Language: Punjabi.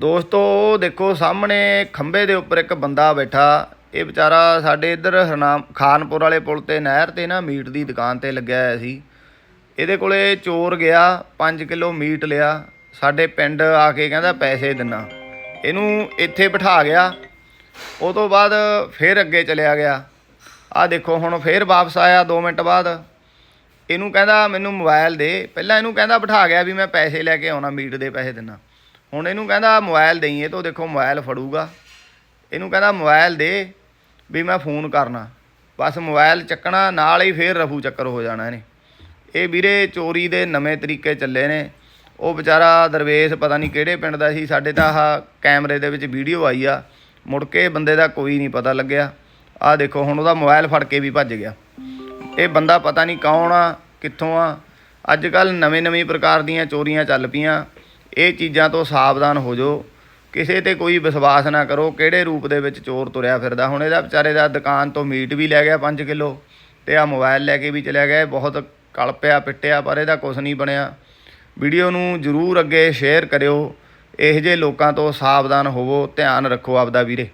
ਦੋਸਤੋ ਦੇਖੋ, ਸਾਹਮਣੇ ਖੰਭੇ ਦੇ ਉੱਪਰ ਇੱਕ ਬੰਦਾ ਬੈਠਾ। ਇਹ ਵਿਚਾਰਾ ਸਾਡੇ ਇੱਧਰ ਹਰਨਾਮ, ਖਾਨਪੁਰ ਵਾਲੇ ਪੁਲ ਤੇ ਨਹਿਰ ਤੇ ਨਾ ਮੀਟ ਦੀ ਦੁਕਾਨ ਤੇ ਲੱਗਿਆ ਹੋਇਆ ਸੀ। ਇਹਦੇ ਕੋਲੇ ਚੋਰ ਗਿਆ 5 ਕਿਲੋ ਮੀਟ ਲਿਆ। ਸਾਡੇ ਪਿੰਡ ਆ ਕੇ ਕਹਿੰਦਾ, ਪੈਸੇ ਦਿਨਾ। ਇਹਨੂੰ ਇੱਥੇ ਬਿਠਾ ਗਿਆ। ਉਹ ਤੋਂ ਬਾਅਦ ਫੇਰ ਅੱਗੇ ਚਲਿਆ ਗਿਆ। ਆ ਦੇਖੋ, ਹੁਣ ਫੇਰ ਵਾਪਸ ਆਇਆ 2 ਮਿੰਟ ਬਾਅਦ। ਇਹਨੂੰ ਕਹਿੰਦਾ, ਮੈਨੂੰ ਮੋਬਾਈਲ ਦੇ। ਪਹਿਲਾਂ ਇਹਨੂੰ ਕਹਿੰਦਾ ਬਿਠਾ ਗਿਆ ਵੀ ਮੈਂ ਪੈਸੇ ਲੈ ਕੇ ਆਉਣਾ, ਮੀਟ ਦੇ ਪੈਸੇ ਦਿਨਾ। ਹੁਣ ਇਹਨੂੰ ਕਹਿੰਦਾ ਮੋਬਾਈਲ ਦੇਈ ਇਹ ਤੋਂ ਦੇਖੋ ਮੋਬਾਈਲ ਫੜੂਗਾ। ਇਹਨੂੰ ਕਹਿੰਦਾ ਮੋਬਾਈਲ ਦੇ ਵੀ ਮੈਂ ਫੋਨ ਕਰਨਾ। ਬਸ ਮੋਬਾਈਲ ਚੱਕਣਾ, ਨਾਲ ਹੀ ਫੇਰ ਰਫੂ ਚੱਕਰ ਹੋ ਜਾਣਾ ਇਹਨੇ। ਇਹ ਵੀਰੇ ਚੋਰੀ ਦੇ ਨਵੇਂ ਤਰੀਕੇ ਚੱਲੇ ਨੇ। ਉਹ ਵਿਚਾਰਾ ਦਰਵੇਸ਼ ਪਤਾ ਨਹੀਂ ਕਿਹੜੇ ਪਿੰਡ ਦਾ ਸੀ, ਸਾਡੇ ਤਾਂ ਆਹ ਕੈਮਰੇ ਦੇ ਵਿੱਚ ਵੀਡੀਓ ਆਈ ਆ। ਮੁੜ ਕੇ ਬੰਦੇ ਦਾ ਕੋਈ ਨਹੀਂ ਪਤਾ ਲੱਗਿਆ। ਆਹ ਦੇਖੋ, ਹੁਣ ਉਹਦਾ ਮੋਬਾਈਲ ਫੜ ਕੇ ਵੀ ਭੱਜ ਗਿਆ। ਇਹ ਬੰਦਾ ਪਤਾ ਨਹੀਂ ਕੌਣ ਆ, ਕਿੱਥੋਂ ਆ। ਅੱਜ ਕੱਲ ਨਵੇਂ ਨਵੇਂ ਪ੍ਰਕਾਰ ਦੀਆਂ ਚੋਰੀਆਂ ਚੱਲ ਪਈਆਂ। ਇਹ ਚੀਜ਼ਾਂ ਤੋਂ ਸਾਵਧਾਨ ਹੋ ਜਾਓ। ਕਿਸੇ ਤੇ ਕੋਈ ਵਿਸ਼ਵਾਸ ਨਾ ਕਰੋ, ਕਿਹੜੇ ਰੂਪ ਦੇ ਵਿੱਚ ਚੋਰ ਤੁਰਿਆ ਫਿਰਦਾ। ਹੁਣ ਇਹਦਾ ਵਿਚਾਰੇ ਦਾ ਦੁਕਾਨ ਤੋਂ ਮੀਟ ਵੀ ਲੈ ਗਿਆ 5 ਕਿਲੋ ਤੇ ਆ ਮੋਬਾਈਲ ਲੈ ਕੇ ਵੀ ਚਲਿਆ ਗਿਆ ਬਹੁਤ ਕਲਪਿਆ, ਪਿੱਟਿਆ, ਪਰ ਇਹਦਾ ਕੁਝ ਨਹੀਂ ਬਣਿਆ। ਵੀਡੀਓ ਨੂੰ ਜਰੂਰ ਅੱਗੇ ਸ਼ੇਅਰ ਕਰਿਓ। ਇਹੋ ਜਿਹੇ ਲੋਕਾਂ ਤੋਂ ਸਾਵਧਾਨ ਹੋਵੋ, ਧਿਆਨ ਰੱਖੋ ਆਪਦਾ ਵੀਰੇ।